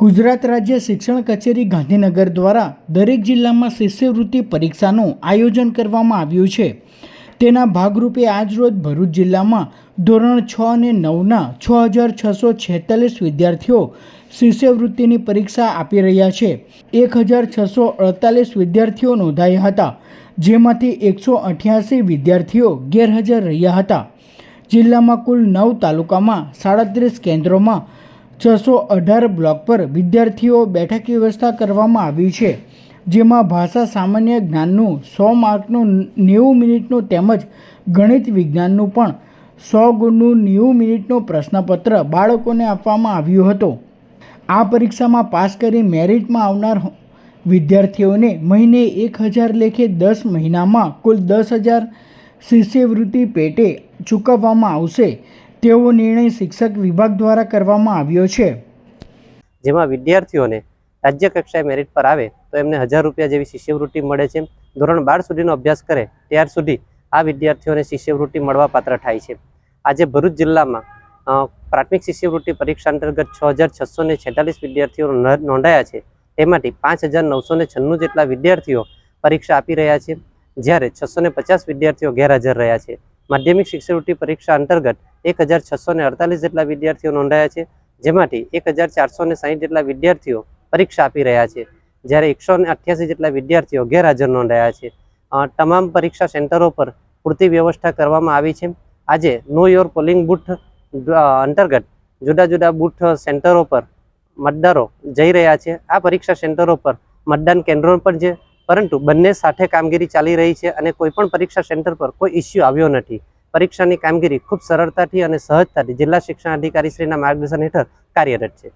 ગુજરાત રાજ્ય શિક્ષણ કચેરી ગાંધીનગર દ્વારા દરેક જિલ્લામાં શિષ્યવૃત્તિ પરીક્ષાનું આયોજન કરવામાં આવ્યું છે. તેના ભાગરૂપે આજરોજ ભરૂચ જિલ્લામાં ધોરણ છ અને નવના છ હજાર છસો છેતાલીસ વિદ્યાર્થીઓ શિષ્યવૃત્તિની પરીક્ષા આપી રહ્યા છે. એક હજાર છસો અડતાલીસ વિદ્યાર્થીઓ નોંધાયા હતા, જેમાંથી એકસો અઠ્યાસી વિદ્યાર્થીઓ ગેરહાજર રહ્યા હતા. જિલ્લામાં કુલ નવ તાલુકામાં સાડત્રીસ કેન્દ્રોમાં છસો અઢાર બ્લોક પર વિદ્યાર્થીઓ બેઠક વ્યવસ્થા કરવામાં આવી છે, જેમાં ભાષા સામાન્ય જ્ઞાનનું સો માર્કનું નેવું મિનિટનું તેમજ ગણિત વિજ્ઞાનનું પણ સો ગુણનું નેવું મિનિટનું પ્રશ્નપત્ર બાળકોને આપવામાં આવ્યું હતું. આ પરીક્ષામાં પાસ કરી મેરિટમાં આવનાર વિદ્યાર્થીઓને મહિને એક હજાર લેખે દસ મહિનામાં કુલ દસ હજાર શિષ્યવૃત્તિ પેટે ચૂકવવામાં આવશે. તેવો નિર્ણય શિક્ષક વિભાગ દ્વારા કરવામાં આવ્યો છે. જેમાં વિદ્યાર્થીઓને રાજ્ય કક્ષાએ મેરિટ પર આવે તો એમને હજાર રૂપિયા જેવી શિષ્યવૃત્તિ મળે છે. ધોરણ બાર સુધીનો અભ્યાસ કરે ત્યાર સુધી આ વિદ્યાર્થીઓને શિષ્યવૃત્તિ મળવા પાત્ર થાય છે. આજે ભરૂચ જિલ્લામાં પ્રાથમિક શિષ્યવૃત્તિ પરીક્ષા અંતર્ગત છ હજાર છસો ને છેતાલીસ વિદ્યાર્થીઓ નોંધાયા છે. તેમાંથી પાંચ હજાર નવસો ને છન્નું જેટલા વિદ્યાર્થીઓ પરીક્ષા આપી રહ્યા છે. જ્યારે છસો ને પચાસ વિદ્યાર્થીઓ ગેરહાજર રહ્યા છે. માધ્યમિક શિષ્યવૃત્તિ પરીક્ષા અંતર્ગત એક હજાર છસો ને અડતાલીસ જેટલા વિદ્યાર્થીઓ નોંધાયા છે, જેમાંથી એક હજાર ચારસો ને સાહીઠ જેટલા વિદ્યાર્થીઓ પરીક્ષા આપી રહ્યા છે. જ્યારે એકસો ને જેટલા વિદ્યાર્થીઓ ગેરહાજર નોંધાયા છે. તમામ પરીક્ષા સેન્ટરો પર પૂરતી વ્યવસ્થા કરવામાં આવી છે. આજે નો યોર પોલિંગ બૂથ અંતર્ગત જુદા જુદા બૂથ સેન્ટરો પર મતદારો જઈ રહ્યા છે. આ પરીક્ષા સેન્ટરો પર મતદાન કેન્દ્રો પણ છે. પરંતુ બંને સાથે કામગીરી ચાલી રહી છે અને કોઈ પણ પરીક્ષા સેન્ટર પર કોઈ ઇસ્યુ આવ્યો નથી. પરીક્ષાની કામગીરી ખૂબ સરળતાથી અને સહજતાથી જિલ્લા શિક્ષણ અધિકારી શ્રીના માર્ગદર્શન હેઠળ કાર્યરત છે.